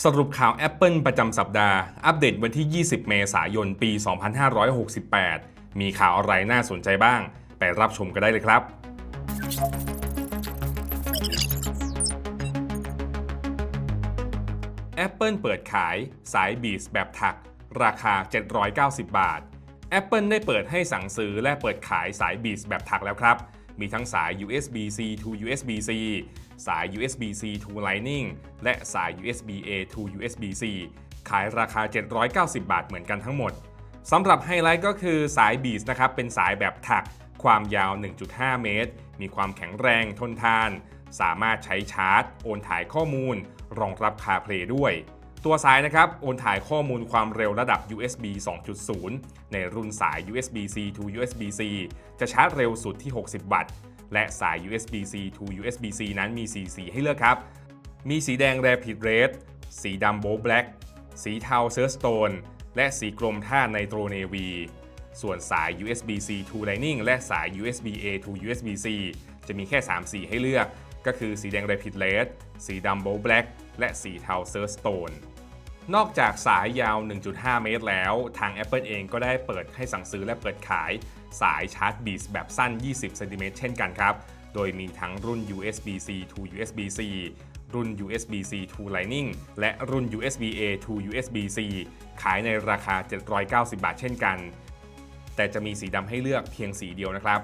สรุปข่าว Apple ประจำสัปดาห์ อัปเดตวันที่ 20 เมษายน ปี 2568 มีข่าวอะไรน่าสนใจบ้าง ไปรับชมกันได้เลยครับ Apple เปิดขายสายบีสแบบถัก ราคา 790 บาท Apple ได้เปิดให้สั่งซื้อและเปิดขายสายบีสแบบถักแล้วครับ มีทั้งสาย USB-C to USB-C สาย USB-C to Lightning และสาย USB-A to USB-C ขายราคา 790 บาทเหมือนกันทั้งหมดสำหรับไฮไลท์ก็คือสายบีสนะครับ เป็นสายแบบถัก ความยาว 1.5 เมตร มีความแข็งแรงทนทาน สามารถใช้ชาร์จ โอนถ่ายข้อมูล รองรับ CarPlay ด้วย ตัวสายนะครับโอนถ่ายข้อมูลความเร็วระดับ USB 2.0 ในรุ่นสาย USB-C to USB-C จะชาร์จเร็วสุดที่ 60 วัตต์ และสาย USB-C to USB-C นั้นมี 4 สีให้เลือกครับ มีสีแดง Rapid Red สีดำ Bold Black สีเทา Surstone และสีกรมท่าไนโตรเนวี ส่วนสาย USB-C to Lightning และสาย USB-A to USB-C จะมีแค่ 3 สีให้เลือก ก็คือสีแดง Rapid Red สีดำ Bold Black และสีเทา Surstone นอกจากสายยาว 1.5 เมตรแล้ว ทาง Apple เองก็ได้เปิดให้สั่งซื้อและเปิดขายสายชาร์จบีสแบบสั้น 20เซนติเมตรเช่นกันครับ โดยมีทั้งรุ่น USB-C to USB-C รุ่น USB-C to Lightning และรุ่น USB-A to USB-C ขายในราคา 790 บาทเช่นกัน แต่จะมีสีดำให้เลือกเพียงสีเดียวนะครับ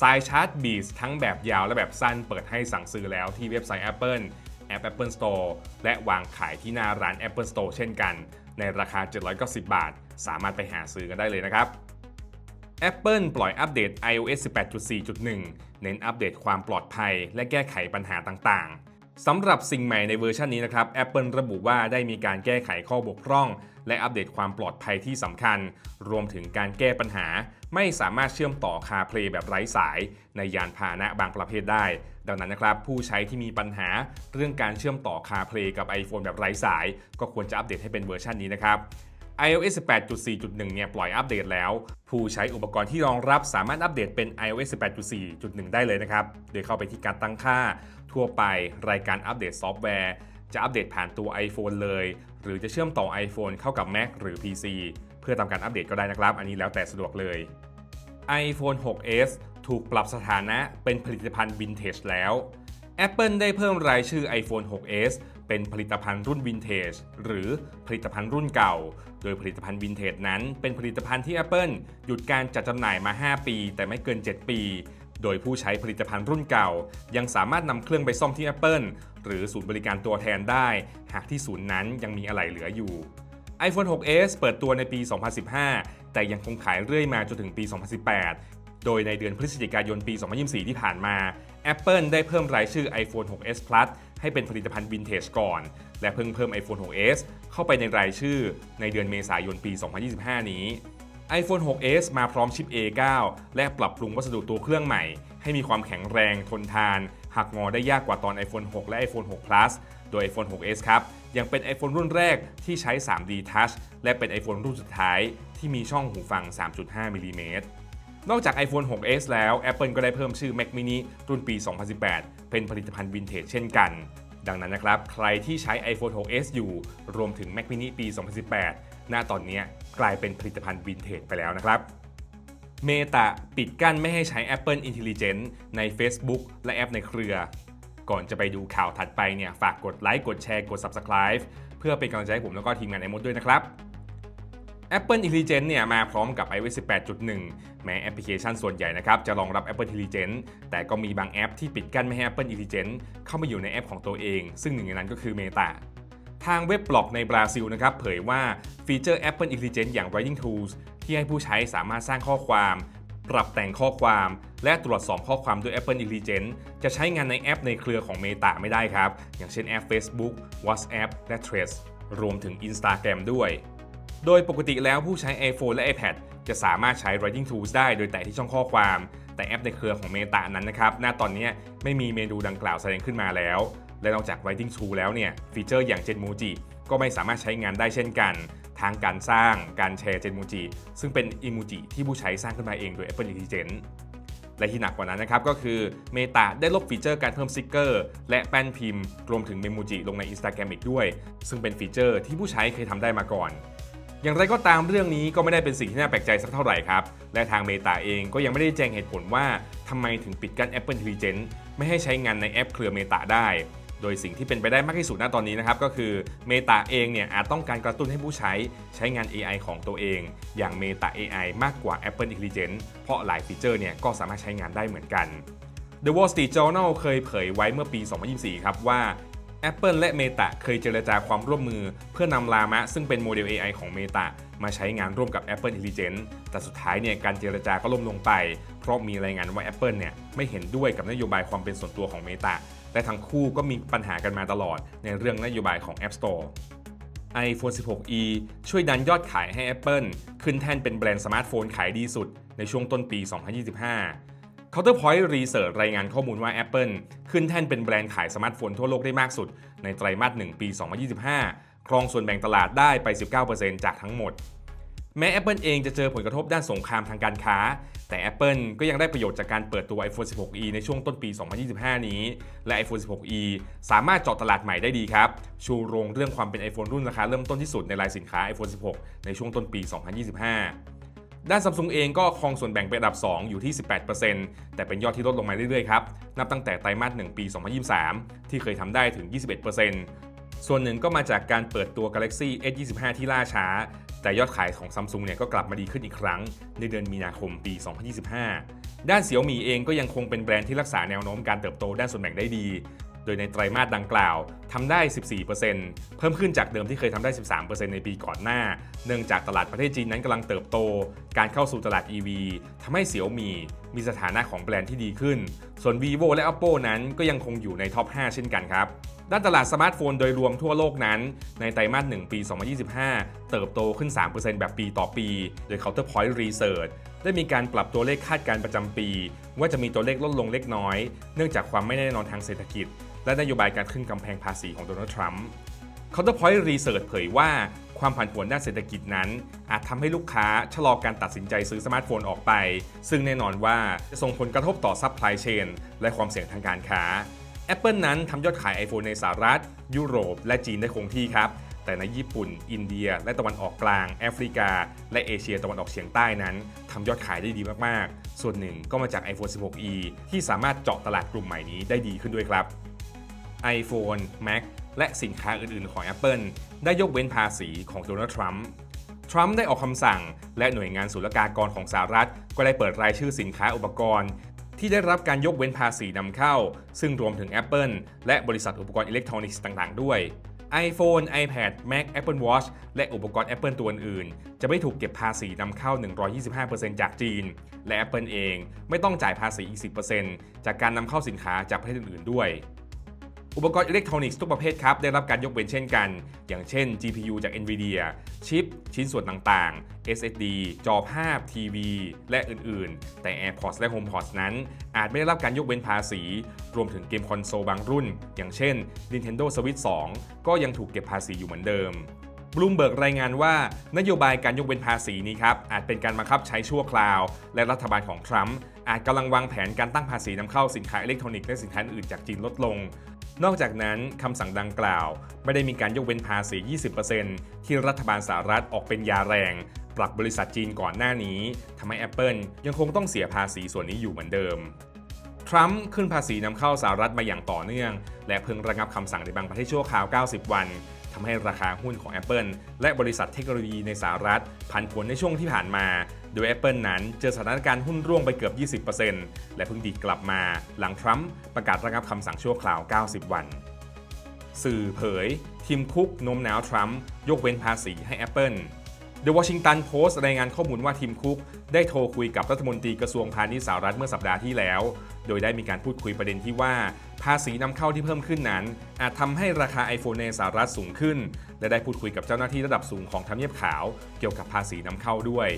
สายชาร์จบีสทั้งแบบยาวและแบบสั้นเปิดให้สั่งซื้อแล้วที่เว็บไซต์ Apple แอป Apple Store และวางขายที่หน้าร้าน Apple Store เช่นกัน ในราคา 790 บาท สามารถไปหาซื้อกันได้เลยนะครับ Apple ปล่อยอัปเดต iOS 18.4.1 เน้นอัปเดตความปลอดภัย และแก้ไขปัญหาต่างๆ สำหรับสิ่งใหม่ในเวอร์ชันนี้นะครับ Apple ระบุว่าได้มีการแก้ไขข้อบกพร่อง และอัปเดตความปลอดภัยที่สำคัญ รวมถึงการแก้ปัญหา ไม่สามารถเชื่อมต่อคาเพลย์แบบไร้สาย ในยานพาหนะบางประเภทได้ ดังนั้นนะครับ ผู้ใช้ที่มีปัญหาเรื่องการเชื่อมต่อคาเพลย์กับ iPhone แบบไร้สาย ก็ควรจะอัปเดตให้เป็นเวอร์ชันนี้นะครับ iOS 18.4.1 เนี่ยปล่อยอัปเดตแล้ว ผู้ใช้อุปกรณ์ที่รองรับสามารถอัปเดตเป็น iOS 18.4.1 ได้เลยนะครับ โดยเข้าไปที่การตั้งค่า ทั่วไปรายการอัปเดตซอฟต์แวร์ จะอัปเดตผ่านตัว iPhone เลย หรือจะเชื่อมต่อ iPhone เข้ากับ Mac หรือ PC เพื่อทำการอัปเดตก็ได้นะครับ อันนี้แล้วแต่สะดวกเลย iPhone 6s ถูกปรับสถานะเป็นผลิตภัณฑ์วินเทจแล้ว Apple ได้เพิ่มรายชื่อ iPhone 6s เป็นผลิตภัณฑ์รุ่นวินเทจหรือผลิตภัณฑ์รุ่นเก่า โดยผลิตภัณฑ์วินเทจนั้น เป็นผลิตภัณฑ์ที่ Apple หยุดการจัดจำหน่ายมา 5 ปี แต่ไม่เกิน 7 ปี โดยผู้ใช้ผลิตภัณฑ์รุ่นเก่า ยังสามารถนำเครื่องไปซ่อมที่ Apple หรือศูนย์บริการตัวแทนได้ หากที่ศูนย์นั้นยังมีอะไหล่เหลืออยู่ iPhone 6s เปิดตัวในปี 2015 แต่ยังคงขายเรื่อยมาจนถึงปี 2018โดยในเดือนพฤศจิกายนปี 2024 ที่ผ่านมา Apple ได้เพิ่มรายชื่อ iPhone 6s Plus ให้เป็นผลิตภัณฑ์วินเทจก่อน และเพิ่งเพิ่ม iPhone 6s เข้าไปในรายชื่อในเดือนเมษายนปี 2025 นี้ iPhone 6s มาพร้อมชิป A9 และปรับปรุงวัสดุตัวเครื่องใหม่ ให้มีความแข็งแรงทนทาน หักงอได้ยากกว่าตอน iPhone 6 และ iPhone 6 Plus โดย iPhone 6s ครับ ยังเป็น iPhone รุ่นแรกที่ใช้ 3D Touch และเป็น iPhone รุ่นสุดท้ายที่มีช่องหูฟัง 3.5มิลลิเมตร นอกจาก iPhone 6s แล้ว Apple ก็ได้เพิ่มชื่อ Mac mini รุ่นปี 2018 เป็นผลิตภัณฑ์วินเทจเช่นกัน ดังนั้นนะครับ ใครที่ใช้ iPhone 6s อยู่ รวมถึง Mac mini ปี 2018หน้าตอนนี้กลายเป็นผลิตภัณฑ์วินเทจไปแล้วนะครับเมตาปิดกั้นไม่ให้ใช้ Apple Intelligence ใน Facebook และแอปในเครือ ก่อนจะไปดูข่าวถัดไปเนี่ย ฝากกดไลค์ กดแชร์ กด Subscribe เพื่อเป็นกำลังใจให้ผมแล้วก็ทีมงานไอมดด้วยนะครับ Apple Intelligence เนี่ยมาพร้อมกับ iOS 18.1 แม้แอปพลิเคชันส่วนใหญ่นะครับจะรองรับ Apple Intelligence แต่ก็มีบางแอปที่ปิดกั้นไม่ให้ Apple Intelligence เข้ามาอยู่ในแอปของตัวเอง ซึ่งหนึ่งในนั้นก็คือ Meta ทางเว็บบล็อกในบราซิลนะครับเผยว่าฟีเจอร์ Apple Intelligence อย่าง Writing Tools ที่ให้ผู้ใช้สามารถสร้างข้อความ ปรับแต่งข้อความ และตรวจสอบข้อความด้วย Apple Intelligence จะใช้งานในแอปในเครือของ Meta ไม่ได้ครับ อย่างเช่นแอป Facebook WhatsApp และ Threads รวมถึง Instagram ด้วย โดยปกติแล้วผู้ใช้ iPhone และ iPad จะสามารถใช้ Writing Tools ได้โดยแตะที่ช่องข้อความ แต่แอปในเครือของ Meta นั้นนะครับหน้าตอนนี้ไม่มีเมนูดังกล่าวแสดงขึ้นมาแล้ว และนอกจาก Writing Tool แล้วเนี่ย ฟีเจอร์อย่าง Genmoji ก็ไม่สามารถใช้งานได้เช่นกัน ทางการสร้างการแชร์ Genmoji ซึ่งเป็นอิโมจิที่ผู้ใช้สร้างขึ้นมาเองโดย Apple Intelligence และที่หนักกว่านั้นนะครับก็คือเมตาได้ลบฟีเจอร์การเพิ่มสติกเกอร์ และแป้นพิมพ์ รวมถึงเมมูจิลงใน Instagram อีกด้วย ซึ่งเป็นฟีเจอร์ที่ผู้ใช้เคยทำได้มาก่อน อย่างไรก็ตามเรื่องนี้ก็ไม่ได้เป็นสิ่งที่น่าแปลกใจสักเท่าไหร่ครับ และทางเมตาเองก็ยังไม่ได้แจ้งเหตุผลว่าทำไมถึงปิดกั้น Apple Intelligence ไม่ให้ใช้งานในแอปเครือเมตาได้ โดยสิ่งที่เป็นไปได้มากที่สุดณตอนนี้นะครับ ก็คือเมตาเองเนี่ยอาจต้องการกระตุ้นให้ผู้ใช้ใช้งาน AI ของตัวเอง อย่าง Meta AI มากกว่า Apple Intelligence เพราะหลายฟีเจอร์เนี่ยก็สามารถใช้งานได้เหมือนกัน The Wall Street Journal เคยเผยไว้เมื่อปี 2024 ครับว่า Apple และ Meta เคยเจรจาความร่วมมือ เพื่อนำลามะ ซึ่งเป็นโมเดล AI ของ Meta มาใช้งานร่วมกับ Apple Intelligence แต่สุดท้ายเนี่ยการเจรจาก็ล่มลงไป เพราะมีรายงานว่า Apple เนี่ยไม่เห็นด้วยกับนโยบายความเป็นส่วนตัวของ Meta และทั้งคู่ก็มีปัญหากันมาตลอดในเรื่องนโยบายของ App Store iPhone 16e ช่วยดันยอดขายให้ Apple ขึ้นแท่นเป็นแบรนด์สมาร์ทโฟนขายดีสุดในช่วงต้นปี 2025 Counterpoint Research รายงานข้อมูลว่า Apple ขึ้นแท่นเป็นแบรนด์ขายสมาร์ทโฟนทั่วโลกได้มากสุด ในไตรมาส 1 ปี 2025 ครองส่วนแบ่งตลาดได้ไป 19%จากทั้งหมด แม้ Apple เองจะเจอผลกระทบด้านสงครามทางการค้า แต่ Apple ก็ยังได้ประโยชน์จากการเปิดตัว iPhone 16e ในช่วงต้นปี 2025 นี้ และ iPhone 16e สามารถเจาะตลาดใหม่ได้ดีครับ ชูโรงเรื่องความเป็น iPhone รุ่นราคาเริ่มต้นที่สุดในรายสินค้า iPhone 16 ในช่วงต้นปี 2025 ด้าน Samsung เองก็ครองส่วนแบ่งเป็นอันดับ 2 อยู่ที่ 18%แต่เป็นยอดที่ลดลงมาเรื่อยๆครับ นับตั้งแต่ไตรมาส 1 ปี 2023 ที่เคยทำได้ถึง 21%ส่วนหนึ่งก็มาจากการเปิดตัว Galaxy S25 ที่ล่าช้า แต่ยอดขายของ Samsung เนี่ยก็กลับมาดีขึ้นอีกครั้ง ในเดือนมีนาคมปี 2025 ด้านเสี่ยวมีเองก็ยังคงเป็นแบรนด์ที่รักษาแนวโน้มการเติบโตด้านส่วนแบ่งได้ดี ดยในไตรมาสดังกล่าวทำได้ 14%เพิ่มขึ้นจากเดิมที่เคยทำได้ 13%ในปีก่อนหน้า เนื่องจากตลาดประเทศจีนนั้นกำลังเติบโต การเข้าสู่ตลาด EV ทำให้เสี่ยวมีมีสถานะของแบรนด์ที่ดีขึ้น ส่วน vivo และ oppo นั้นก็ยังคงอยู่ในท็อป 5 เช่นกันครับด้านตลาดสมาร์ทโฟนโดยรวมทั่วโลกนั้น ในไตรมาส 1 ปี 2025 เติบโตขึ้น 3%แบบปีต่อปี โดย Counterpoint Research ได้มีการปรับตัวเลขคาดการณ์ประจำปี ว่าจะมีตัวเลขลดลงเล็กน้อย เนื่องจากความไม่แน่นอนทางเศรษฐกิจ และนโยบายการขึ้นกำแพงภาษีของโดนัลด์ทรัมป์ Counterpoint Research เผยว่าความผันผวนด้านเศรษฐกิจนั้น อาจทำให้ลูกค้าชะลอการตัดสินใจซื้อสมาร์ทโฟนออกไป ซึ่งแน่นอนว่าจะส่งผลกระทบต่อซัพพลายเชนและความเสี่ยงทางการค้า Apple นั้นทำยอดขาย iPhone ในสหรัฐ ยุโรป และจีนได้คงที่ครับ แต่ในญี่ปุ่น อินเดีย และตะวันออกกลาง แอฟริกา และเอเชียตะวันออกเฉียงใต้นั้นทำยอดขายได้ดีมาก ๆ ส่วนหนึ่งก็มาจาก iPhone 16e ที่สามารถเจาะตลาดกลุ่มใหม่นี้ได้ดีขึ้นด้วยครับ iPhone Mac และสินค้าอื่นๆ ของ Apple ได้ยกเว้นภาษีของโดนัลด์ทรัมป์ทรัมป์ได้ออกคำสั่ง และหน่วยงานศุลกากรของสหรัฐ ก็ได้เปิดรายชื่อสินค้าอุปกรณ์ ที่ได้รับการยกเว้นภาษีนำเข้า ซึ่งรวมถึง Apple และบริษัทอุปกรณ์อิเล็กทรอนิกส์ต่างๆ ด้วย iPhone, iPad, Mac, Apple Watch และอุปกรณ์ Apple ตัวอื่นๆจะไม่ถูกเก็บภาษีนำเข้า 125%จากจีน และ Apple เองไม่ต้องจ่ายภาษีอีก 10%จากการนำเข้าสินค้าจากประเทศอื่นๆด้วย อุปกรณ์อิเล็กทรอนิกส์ทุกประเภทครับ ได้รับการยกเว้นเช่นกัน อย่างเช่น GPU จาก NVIDIA ชิป ชิ้นส่วนต่างๆ SSD จอภาพ ทีวี และอื่นๆ แต่ AirPods และ HomePods นั้น อาจไม่ได้รับการยกเว้นภาษี รวมถึงเกมคอนโซลบางรุ่น อย่างเช่น Nintendo Switch 2 ก็ยังถูกเก็บภาษีอยู่เหมือนเดิมบลูมเบิร์กรายงานว่านโยบายการยกเว้นภาษีนี้ครับ อาจเป็นการบังคับใช้ชั่วคราว และรัฐบาลของทรัมป์อาจกำลังวางแผนการตั้งภาษีนำเข้าสินค้าอิเล็กทรอนิกส์และสินค้าอื่นจากจีนลดลง นอกจากนั้นคำสั่งดังกล่าว ไม่ได้มีการยกเว้นภาษี 20%ที่รัฐบาลสหรัฐออกเป็นยาแรง ปรับบริษัทจีนก่อนหน้านี้ทำให้ Apple ยังคงต้องเสียภาษีส่วนนี้อยู่เหมือนเดิมทรัมป์ขึ้นภาษีนำเข้าสหรัฐมาอย่างต่อเนื่อง และเพิ่งระงับคำสั่งในบางประเทศชั่วคราว 90 วันทำให้ราคาหุ้นของ Apple และบริษัทเทคโนโลยีในสหรัฐผันผวนในช่วงที่ผ่านมา โดย Apple นั้นเจอสถานการณ์หุ้นร่วงไปเกือบ 20%และเพิ่งดีกลับมาหลังทรัมป์ประกาศระงับคำสั่งชั่วคราว 90 วัน สื่อเผย ทีมคุกโน้มน้าวทรัมป์ยกเว้นภาษีให้ Apple The Washington Post รายงานข้อมูลว่าทีมคุก ได้โทรคุยกับรัฐมนตรีกระทรวงพาณิชย์สหรัฐเมื่อสัปดาห์ที่แล้ว โดยได้มีการพูดคุยประเด็นที่ว่า ภาษีนำเข้าที่เพิ่มขึ้นนั้น อาจทำให้ราคา iPhone ในสหรัฐสูงขึ้น และได้พูดคุยกับเจ้าหน้าที่ระดับสูงของทำเนียบขาว เกี่ยวกับภาษีนำเข้าด้วย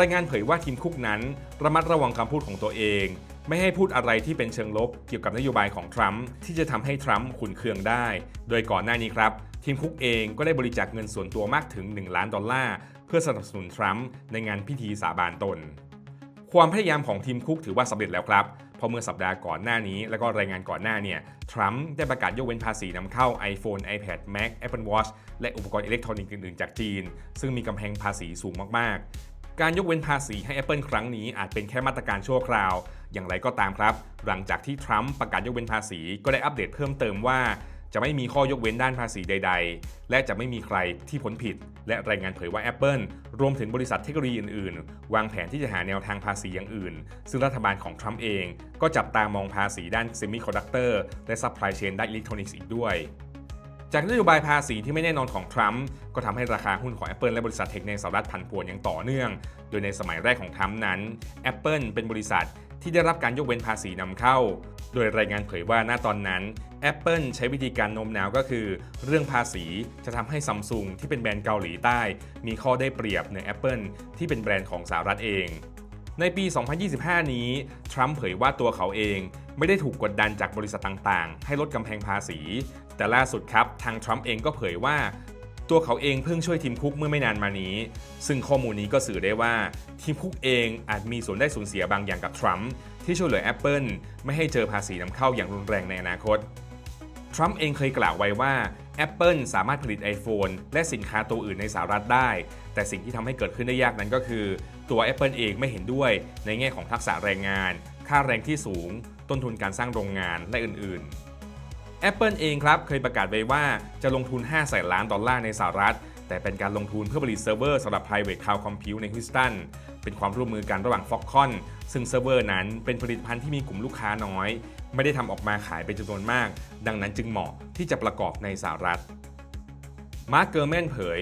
รายงานเผยว่าทีมคุกนั้น ระมัดระวังคำพูดของตัวเอง ไม่ให้พูดอะไรที่เป็นเชิงลบเกี่ยวกับนโยบายของทรัมป์ที่จะทำให้ทรัมป์ขุนเคืองได้ โดยก่อนหน้านี้ครับ ทีมคุกเองก็ได้บริจาคเงินส่วนตัวมากถึง 1 ล้านดอลลาร์เพื่อสนับสนุนทรัมป์ในงานพิธีสาบานตน ความพยายามของทีมคุกถือว่าสำเร็จแล้วครับเพราะเมื่อสัปดาห์ก่อนหน้านี้ แล้วก็รายงานก่อนหน้าเนี่ยทรัมป์ได้ประกาศยกเว้นภาษีนำเข้า iPhone, iPad, Mac, Apple Watch และอุปกรณ์อิเล็กทรอนิกส์อื่นๆ จากจีน ซึ่งมีกำแพงภาษีสูงมาก การยกเว้นภาษีให้ Apple ครั้งนี้อาจเป็นแค่มาตรการชั่วคราว อย่างไรก็ตามครับ หลังจากที่ทรัมป์ประกาศยกเว้นภาษีก็ได้อัปเดตเพิ่มเติมว่า จะไม่มีข้อยกเว้นด้านภาษีใด ๆ และจะไม่มีใครที่พ้นผิด และรายงานเผยว่า Apple รวมถึงบริษัทเทคโนโลยีอื่น ๆ วางแผนที่จะหาแนวทางภาษีอย่างอื่น ซึ่งรัฐบาลของทรัมป์เอง ก็จับตามองภาษีด้านเซมิคอนดักเตอร์และซัพพลายเชนด้านอิเล็กทรอนิกส์อีกด้วย จากนโยบายภาษีที่ไม่แน่นอนของทรัมป์ก็ทำให้ราคาหุ้นของ Apple และบริษัทเทคในสหรัฐผันผวนอย่างต่อเนื่อง โดยในสมัยแรกของทรัมป์นั้น Apple เป็นบริษัทที่ได้รับการยกเว้นภาษีนำเข้า โดยรายงานเผยว่าณตอนนั้น Apple ใช้วิธีการโน้มน้าวก็คือ เรื่องภาษีจะทำให้ซัมซุงที่เป็นแบรนด์เกาหลีใต้ มีข้อได้เปรียบเหนือ Apple ที่เป็นแบรนด์ของสหรัฐเองในปี 2025 นี้ ทรัมป์เผยว่าตัวเขาเองไม่ได้ถูกกดดันจากบริษัทต่างๆ ให้ลดกำแพงภาษี แต่ล่าสุดครับ ทางทรัมป์เองก็เผยว่า ตัวเขาเองเพิ่งช่วยทีมคุกเมื่อไม่นานมานี้ ซึ่งข้อมูลนี้ก็สื่อได้ว่า ทีมคุกเองอาจมีส่วนได้ส่วนเสียบางอย่างกับทรัมป์ที่ช่วยเหลือ Apple ไม่ให้เจอภาษีนำเข้าอย่างรุนแรงในอนาคตทรัมป์เองเคยกล่าวไว้ว่า Apple สามารถผลิต iPhone และสินค้าตัวอื่นในสหรัฐได้ แต่สิ่งที่ทำให้เกิดขึ้นได้ยากนั้นก็คือ ตัว Apple เองไม่เห็นด้วยในแง่ของทักษะแรงงาน ค่าแรงที่สูง ต้นทุนการสร้างโรงงานและอื่นๆ Apple เองครับเคยประกาศไว้ว่าจะลงทุน 5 แสนล้านดอลลาร์ในสหรัฐ แต่เป็นการลงทุนเพื่อผลิตเซิร์ฟเวอร์สำหรับ private cloud compute ในฮิสตัน เป็นความร่วมมือกันระหว่าง Foxconn ซึ่งเซิร์ฟเวอร์นั้นเป็นผลิตภัณฑ์ที่มีกลุ่มลูกค้าน้อย ไม่ได้ทำออกมาขายเป็นจำนวนมาก ดังนั้นจึงเหมาะที่จะประกอบในสหรัฐมาร์คเกอร์แมนเผย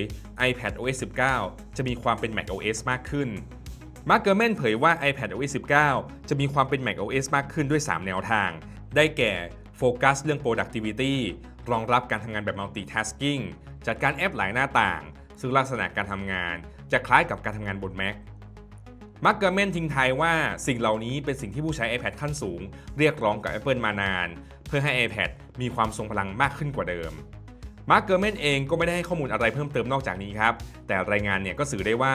iPad OS 19 จะมีความเป็น Mac OS มากขึ้นมาร์คเกอร์แมนเผยว่า iPad OS 19 จะมีความเป็น Mac OS มากขึ้นด้วย 3 แนวทาง ได้แก่ โฟกัสเรื่อง productivity รองรับการทำงานแบบ multitasking จัดการแอปหลายหน้าต่าง ซึ่งลักษณะการทำงาน จะคล้ายกับการทำงานบน Mac มาร์กเกอร์เมนทิ้งท้ายว่าสิ่งเหล่านี้เป็นสิ่งที่ผู้ใช้ iPad ขั้นสูง เรียกร้องกับ Apple มานาน เพื่อให้ iPad มีความทรงพลังมากขึ้นกว่าเดิมมาร์กเกอร์เมนเองก็ไม่ได้ให้ข้อมูลอะไรเพิ่มเติมนอกจากนี้ครับ แต่รายงานเนี่ยก็สื่อได้ว่า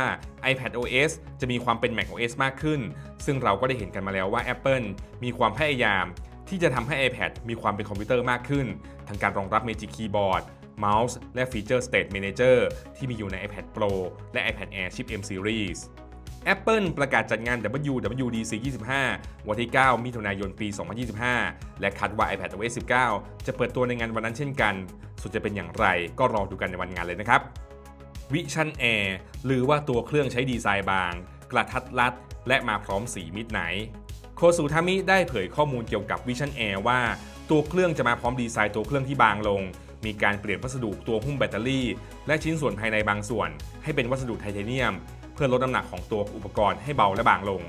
iPad OS จะมีความเป็น Mac OS มากขึ้น ซึ่งเราก็ได้เห็นกันมาแล้วว่า Apple มีความพยายาม ที่จะทำให้ iPad มีความเป็นคอมพิวเตอร์มากขึ้นทั้งการรองรับ Magic Keyboard เมาส์และฟีเจอร์ State Manager ที่มีอยู่ใน iPad Pro และ iPad Air ชิป M Series Apple ประกาศจัดงาน WWDC 25 วันที่ 9 มิถุนายน ปี 2025 และคาดว่า iPad OS 19 จะเปิดตัวในงานวันนั้นเช่นกัน ส่วนจะเป็นอย่างไรก็รอดูกันในวันงานเลยนะครับ Vision Air หรือว่าตัวเครื่องใช้ดีไซน์บาง กระทัดรัด และมาพร้อมสีมิดไหน โคสุทามิได้เผยข้อมูลเกี่ยวกับ Vision Air ว่า ตัวเครื่องจะมาพร้อมดีไซน์ตัวเครื่องที่บางลง มีการเปลี่ยนวัสดุตัวหุ้มแบตเตอรี่ และชิ้นส่วนภายในบางส่วน ให้เป็นวัสดุไทเทเนียม เพื่อลดน้ำหนักของตัวอุปกรณ์ให้เบาและบางลง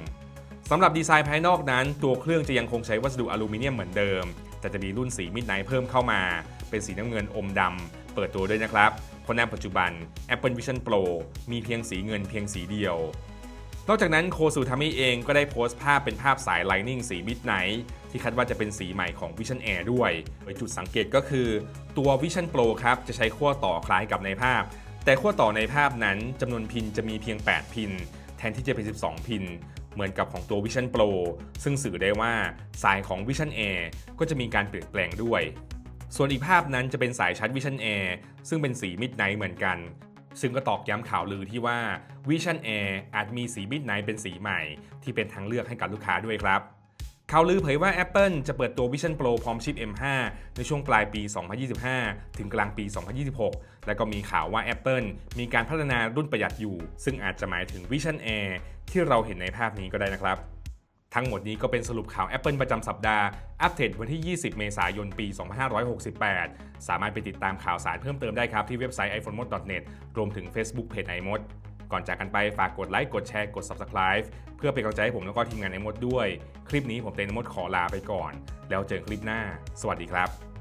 สำหรับดีไซน์ภายนอกนั้น ตัวเครื่องจะยังคงใช้วัสดุอลูมิเนียมเหมือนเดิม แต่จะมีรุ่นสีมิดไนท์เพิ่มเข้ามา เป็นสีน้ำเงินอมดำเปิดตัวด้วยนะครับเพราะในปัจจุบัน Apple Vision Pro มีเพียงสีเงินเพียงสีเดียว นอกจากนั้นโคซูทามิเองก็ได้โพสต์ภาพเป็นภาพสาย Lightning สีมิดไนท์ที่คาดว่าจะเป็นสีใหม่ของ Vision Air ด้วยโดยจุดสังเกตก็คือตัว Vision Pro ครับจะใช้ขั้วต่อคล้ายกับในภาพ แต่ขั้วต่อในภาพนั้นจำนวนพินจะมีเพียง 8 พิน แทนที่จะเป็น 12 พิน เหมือนกับของตัว Vision Pro ซึ่งสื่อได้ว่าสายของ Vision Air ก็จะมีการเปลี่ยนแปลงด้วย ส่วนอีกภาพนั้นจะเป็นสายชาร์จ Vision Air ซึ่งเป็นสี Midnight เหมือนกัน ซึ่งก็ตอกย้ำข่าวลือที่ว่า Vision Air อาจมีสี Midnight เป็นสีใหม่ ที่เป็นทางเลือกให้กับลูกค้าด้วยครับข่าวลือเผยว่า Apple จะเปิดตัว Vision Pro พร้อมชิป M5 ในช่วงปลายปี 2025 ถึงกลางปี 2026 และก็มีข่าวว่า Apple มีการพัฒนารุ่นประหยัดอยู่ ซึ่งอาจจะหมายถึง Vision Air ที่เราเห็นในภาพนี้ก็ได้นะครับ ทั้งหมดนี้ก็เป็นสรุปข่าว Apple ประจำสัปดาห์ อัปเดตวันที่ 20 เมษายน ปี 2568 สามารถไปติดตามข่าวสารเพิ่มเติมได้ครับที่เว็บไซต์ iPhonemod.net รวมถึง Facebook Page iMod ก่อนจากกันไปฝากกดไลค์กดแชร์กด Subscribe เพื่อเป็นกำลังใจให้ผมแล้วก็ทีมงานในมดด้วย คลิปนี้ผมเตนมดขอลาไปก่อน แล้วเจอกันคลิปหน้า สวัสดีครับ